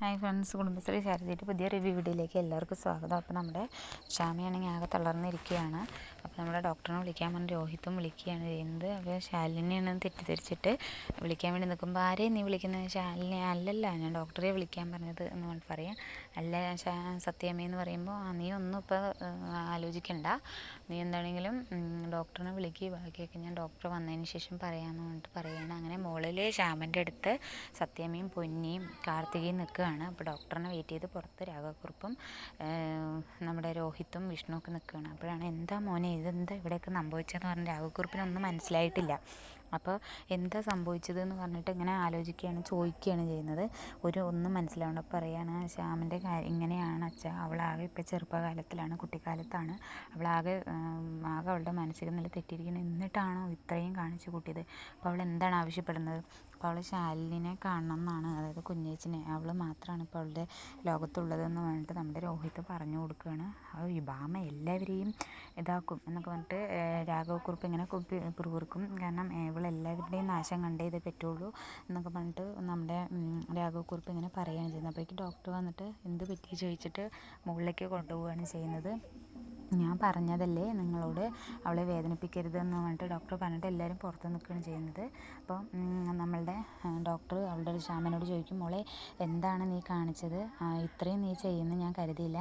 Hi friends Kudumbashree ശാരദയുടെ പുതിയ review വീഡിയോയിലേക്ക് എല്ലാവർക്കും സ്വാഗതം. അപ്പോൾ നമ്മുടെ ഷാമിയാണെങ്കിൽ ആകെ തളർന്നിരിക്കുകയാണ്. അപ്പോൾ നമ്മുടെ ഡോക്ടറിനെ വിളിക്കാൻ പറഞ്ഞ് രോഹിത്തും വിളിക്കുകയാണ് ചെയ്യുന്നത്. അപ്പോൾ ശാലിനിയാണ് തെറ്റിദ്ധരിച്ചിട്ട് വിളിക്കാൻ വേണ്ടി നിൽക്കുമ്പോൾ ആരെയും നീ വിളിക്കുന്നത്? ശാലിനി അല്ലല്ല ഞാൻ ഡോക്ടറെ വിളിക്കാൻ പറഞ്ഞത് എന്ന് പറഞ്ഞിട്ട് പറയാം. അല്ല സത്യമേ എന്ന് പറയുമ്പോൾ ആ നീ ഒന്നും ഇപ്പോൾ ആലോചിക്കണ്ട. നീ എന്താണെങ്കിലും ഡോക്ടറിനെ വിളിക്കുക ബാക്കിയൊക്കെ ഞാൻ ഡോക്ടർ വന്നതിന് ശേഷം പറയാമെന്ന് പറഞ്ഞിട്ട് പറയുകയാണ് അങ്ങനെ മുകളിൽ ശ്യാമന്റെ അടുത്ത് സത്യമയും പൊന്നിയും കാർത്തികയും നിൽക്കുക നിൽക്കുകയാണ് അപ്പോൾ ഡോക്ടറിനെ വെയിറ്റ് ചെയ്ത് പുറത്ത് രാഘവക്കുറുപ്പും നമ്മുടെ രോഹിത്തും വിഷ്ണുവൊക്കെ നിൽക്കുകയാണ്. അപ്പോഴാണ് എന്താ മോനെ ഇതെന്താ ഇവിടെയൊക്കെ സംഭവിച്ചതെന്ന് പറഞ്ഞ് രാഘവക്കുറുപ്പിനൊന്നും മനസ്സിലായിട്ടില്ല. അപ്പോൾ എന്താ സംഭവിച്ചത് എന്ന് പറഞ്ഞിട്ട് ഇങ്ങനെ ആലോചിക്കുകയാണ് ചോദിക്കുകയാണ് ചെയ്യുന്നത്. ഒരു ഒന്നും മനസ്സിലാവേണ്ട. പറയുകയാണ് ശ്യാമിന്റെ കാര്യം ഇങ്ങനെയാണ് അച്ഛ അവളാകെ ഇപ്പോൾ ചെറുപ്പകാലത്തിലാണ് കുട്ടിക്കാലത്താണ്. അവളാകെ ആകെ അവളുടെ മാനസിക നില തെറ്റിയിരിക്കുന്നത് എന്നിട്ടാണോ ഇത്രയും കാണിച്ചു കൂട്ടിയത്? അപ്പോൾ അവൾ എന്താണ് ആവശ്യപ്പെടുന്നത്? അപ്പോൾ അവൾ ശാലിനെ കാണണം എന്നാണ്. അതായത് കുഞ്ഞേച്ചിനെ. അവൾ മാത്രമാണ് ഇപ്പോൾ അവളുടെ ലോകത്തുള്ളതെന്ന് പറഞ്ഞിട്ട് നമ്മുടെ രോഹിത് പറഞ്ഞു കൊടുക്കുകയാണ്. ആ വിഭാമ എല്ലാവരെയും ഇതാക്കും എന്നൊക്കെ പറഞ്ഞിട്ട് രാഘവക്കുറിപ്പ് ഇങ്ങനെ പിറുപിറുക്കും. കാരണം ഇവളെല്ലാവരുടെയും നാശം കണ്ടേ ഇത് പറ്റുള്ളൂ എന്നൊക്കെ പറഞ്ഞിട്ട് നമ്മുടെ രാഘവക്കുറിപ്പ് ഇങ്ങനെ പറയുകയാണ് ചെയ്യുന്നത്. അപ്പോഴേക്കും ഡോക്ടർ വന്നിട്ട് എന്ത് പറ്റി ചോദിച്ചിട്ട് മുകളിലേക്ക് കൊണ്ടുപോവുകയാണ് ചെയ്യുന്നത്. ഞാൻ പറഞ്ഞതല്ലേ നിങ്ങളോട് അവളെ വേദനിപ്പിക്കരുത് എന്ന് പറഞ്ഞിട്ട് ഡോക്ടർ പറഞ്ഞിട്ട് എല്ലാവരും പുറത്ത് നിൽക്കുകയാണ് ചെയ്യുന്നത്. അപ്പോൾ നമ്മളുടെ ഡോക്ടർ അവളുടെ ശ്യാമനോട് ചോദിക്കും മോളെ എന്താണ് നീ കാണിച്ചത്? ഇത്രയും നീ ചെയ്യുന്നു ഞാൻ കരുതിയില്ല.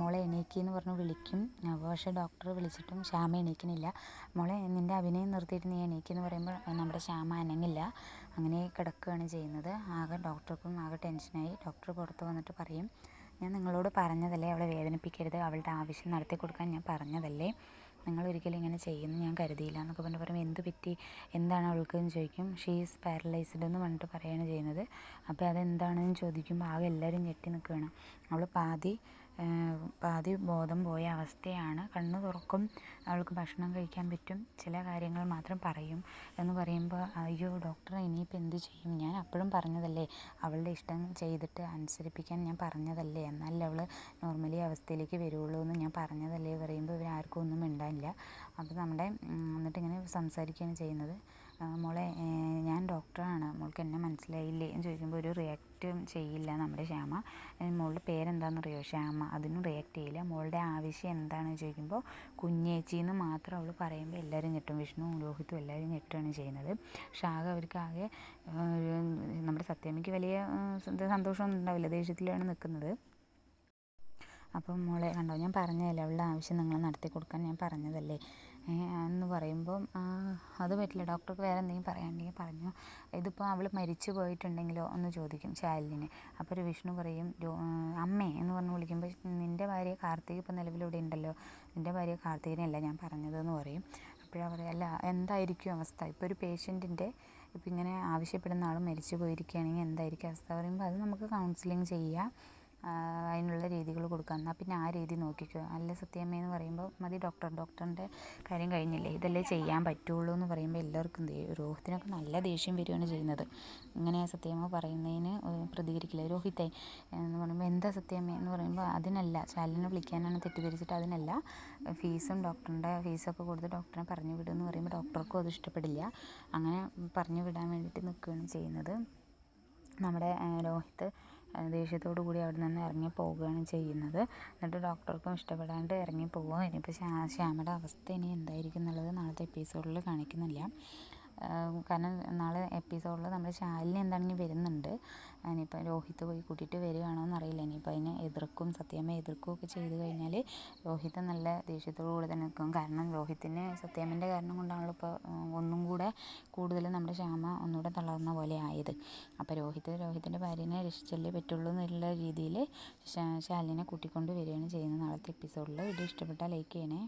മോളെ എണീക്കി എന്ന് പറഞ്ഞ് വിളിക്കും. അപ്പോൾ പക്ഷേ ഡോക്ടർ വിളിച്ചിട്ടും ശ്യാമ എണീക്കുന്നില്ല. മോളെ നിന്റെ അഭിനയം നിർത്തിയിട്ട് നീ എണീക്കി എന്ന് പറയുമ്പോൾ നമ്മുടെ ശ്യാമ അനങ്ങില്ല. അങ്ങനെ കിടക്കുകയാണ് ചെയ്യുന്നത്. ആകെ ഡോക്ടർക്കും ആകെ ടെൻഷനായി ഡോക്ടർ പുറത്ത് വന്നിട്ട് പറയും ഞാൻ നിങ്ങളോട് പറഞ്ഞതല്ലേ അവളെ വേദനിപ്പിക്കരുത് അവളുടെ ആവശ്യം നടത്തി കൊടുക്കാൻ ഞാൻ പറഞ്ഞതല്ലേ? നിങ്ങൾ ഒരിക്കലും ഇങ്ങനെ ചെയ്യുന്നു ഞാൻ കരുതിയില്ല എന്നൊക്കെ പറഞ്ഞ് പറയുമ്പോൾ എന്ത് പറ്റി? എന്താണ് അവൾക്ക് എന്ന് ചോദിക്കും. ഷീസ് പാരലൈസ്ഡ് എന്ന് പറഞ്ഞിട്ട് പറയുകയാണ് ചെയ്യുന്നത്. അപ്പോൾ അതെന്താണെന്ന് ചോദിക്കുമ്പോൾ ആകെ എല്ലാവരും ഞെട്ടി നിൽക്കുകയാണ്. അവൾ പാതി പാതി ബോധം പോയ അവസ്ഥയാണ്. കണ്ണു തുറക്കും അവൾക്ക് ഭക്ഷണം കഴിക്കാൻ പറ്റും ചില കാര്യങ്ങൾ മാത്രം പറയും എന്ന് പറയുമ്പോൾ അയ്യോ ഡോക്ടർ ഇനിയിപ്പോൾ എന്ത് ചെയ്യും? ഞാൻ അപ്പോഴും പറഞ്ഞതല്ലേ അവളുടെ ഇഷ്ടം ചെയ്തിട്ട് അനുസരിപ്പിക്കാൻ ഞാൻ പറഞ്ഞതല്ലേ എന്നാലേ അവൾ നോർമലി അവസ്ഥയിലേക്ക് വരുള്ളൂ എന്ന് ഞാൻ പറഞ്ഞതല്ലേ? പറയുമ്പോൾ ഇവർ ആർക്കും ഒന്നും മിണ്ടാനില്ല. അപ്പോൾ നമ്മുടെ എന്നിട്ടിങ്ങനെ സംസാരിക്കുകയാണ് ചെയ്യുന്നത്. മോളെ ഞാൻ ഡോക്ടറാണ് മോൾക്ക് എന്നെ മനസ്സിലായില്ലേ എന്ന് ചോദിക്കുമ്പോൾ ഒരു റിയാക്റ്റ് ചെയ്യില്ല നമ്മുടെ ശ്യാമ. മോളുടെ പേരെന്താണെന്നറിയോ ശ്യാമ? അതിനും റിയാക്ട് ചെയ്യില്ല. മോളുടെ ആവശ്യം എന്താണെന്ന് ചോദിക്കുമ്പോൾ കുഞ്ഞേച്ചി എന്ന് മാത്രം അവൾ പറയുമ്പോൾ എല്ലാവരും ഞെട്ടും. വിഷ്ണുവും രോഹിത്തും എല്ലാവരും ഞെട്ടുകയാണ് ചെയ്യുന്നത്. ഷാഗ് അവർക്ക് ആകെ നമ്മുടെ സത്യമയ്ക്ക് വലിയ സന്തോഷമൊന്നും ഉണ്ടാവില്ല. ദേഷ്യത്തിലാണ് നിൽക്കുന്നത്. അപ്പം മോളെ കണ്ടോ ഞാൻ പറഞ്ഞതല്ലേ അവളുടെ ആവശ്യം നിങ്ങൾ നടത്തി കൊടുക്കാൻ ഞാൻ പറഞ്ഞതല്ലേ. എന്ന് പറയുമ്പം അത് പറ്റില്ല ഡോക്ടർക്ക് വേറെ എന്തെങ്കിലും പറയാനുണ്ടെങ്കിൽ പറഞ്ഞു. ഇതിപ്പോൾ അവൾ മരിച്ചു പോയിട്ടുണ്ടെങ്കിലോ എന്ന് ചോദിക്കും ശാലിനെ അപ്പോൾ ഒരു വിഷ്ണു പറയും അമ്മേ എന്ന് പറഞ്ഞ് വിളിക്കുമ്പോൾ നിന്റെ ഭാര്യ കാർത്തിക് ഇപ്പോൾ നിലവിലിവിടെ ഉണ്ടല്ലോ. നിന്റെ ഭാര്യ കാർത്തികനെയല്ല ഞാൻ പറഞ്ഞതെന്ന് പറയും. അപ്പോഴാണ് പറയുക അല്ല എന്തായിരിക്കും അവസ്ഥ? ഇപ്പോൾ ഒരു പേഷ്യന്റിന്റെ ഇപ്പം ഇങ്ങനെ ആവശ്യപ്പെടുന്ന ആൾ മരിച്ചു പോയിരിക്കുകയാണെങ്കിൽ എന്തായിരിക്കും അവസ്ഥ? പറയുമ്പോൾ അത് നമുക്ക് കൗൺസിലിംഗ് ചെയ്യുക അതിനുള്ള രീതികൾ കൊടുക്കുക. എന്നാൽ പിന്നെ ആ രീതി നോക്കിക്കോ. അല്ല സത്യാമ്മ എന്ന് പറയുമ്പോൾ മതി ഡോക്ടർ ഡോക്ടറിന്റെ കാര്യം കഴിഞ്ഞില്ലേ? ഇതല്ലേ ചെയ്യാൻ പറ്റുള്ളൂ എന്ന് പറയുമ്പോൾ എല്ലാവർക്കും രോഹിത്തിനൊക്കെ നല്ല ദേഷ്യം വരികയാണ് ചെയ്യുന്നത്. ഇങ്ങനെ സത്യമ്മ പറയുന്നതിന് പ്രതികരിക്കില്ല. രോഹിത്തെ എന്ന് പറയുമ്പോൾ എന്താ സത്യമേ എന്ന് പറയുമ്പോൾ അതിനല്ല. ശാലിനെ വിളിക്കാനാണ് തെറ്റിദ്ധരിച്ചിട്ട് അതിനല്ല. ഫീസും ഡോക്ടറിന്റെ ഫീസൊക്കെ കൊടുത്ത് ഡോക്ടറിനെ പറഞ്ഞു വിടുമെന്ന് പറയുമ്പോൾ ഡോക്ടർക്കും അത് ഇഷ്ടപ്പെടില്ല. അങ്ങനെ പറഞ്ഞു വിടാൻ വേണ്ടിയിട്ട് നിൽക്കുകയാണ് ചെയ്യുന്നത്. നമ്മുടെ രോഹിത്ത് ദേഷ്യത്തോടു കൂടി അവിടെ നിന്ന് ഇറങ്ങി പോവുകയാണ് ചെയ്യുന്നത്. എന്നിട്ട് ഡോക്ടർക്കും ഇഷ്ടപ്പെടാണ്ട് ഇറങ്ങി പോവുക ഇനിയിപ്പോൾ ശ്യാമയുടെ അവസ്ഥ ഇനി എന്തായിരിക്കും എന്നുള്ളത് നാളത്തെ എപ്പിസോഡിൽ കാണിക്കുന്നില്ല. കാരണം നാളെ എപ്പിസോഡിൽ നമ്മുടെ ശാലിനി എന്താണെങ്കിലും വരുന്നുണ്ട്. ഇനിയിപ്പോൾ രോഹിത് പോയി കൂട്ടിയിട്ട് വരികയാണോ എന്നറിയില്ല. ഇനിയിപ്പോൾ അതിനെ എതിർക്കും സത്യമ്മ എതിർക്കും ഒക്കെ ചെയ്ത് കഴിഞ്ഞാൽ രോഹിത് നല്ല ദേഷ്യത്തോടു കൂടെ തന്നെ നിൽക്കും. കാരണം രോഹിത്തിന് സത്യാമ്മേന്റെ കാരണം കൊണ്ടാണല്ലോ ഇപ്പോൾ ഒന്നും കൂടെ കൂടുതൽ നമ്മുടെ ശ്യാമ ഒന്നുകൂടെ തളർന്ന പോലെ ആയത്. അപ്പോൾ രോഹിത് രോഹിത്തിന്റെ ഭാര്യനെ രക്ഷിച്ചല്ലേ പറ്റുള്ളൂ എന്നുള്ള രീതിയിൽ ശാലിനെ കൂട്ടിക്കൊണ്ട് വരികയാണ് ചെയ്യുന്നത്. നാളത്തെ എപ്പിസോഡിൽ വീഡിയോ ഇഷ്ടപ്പെട്ടാൽ ലൈക്ക് ചെയ്യണേ.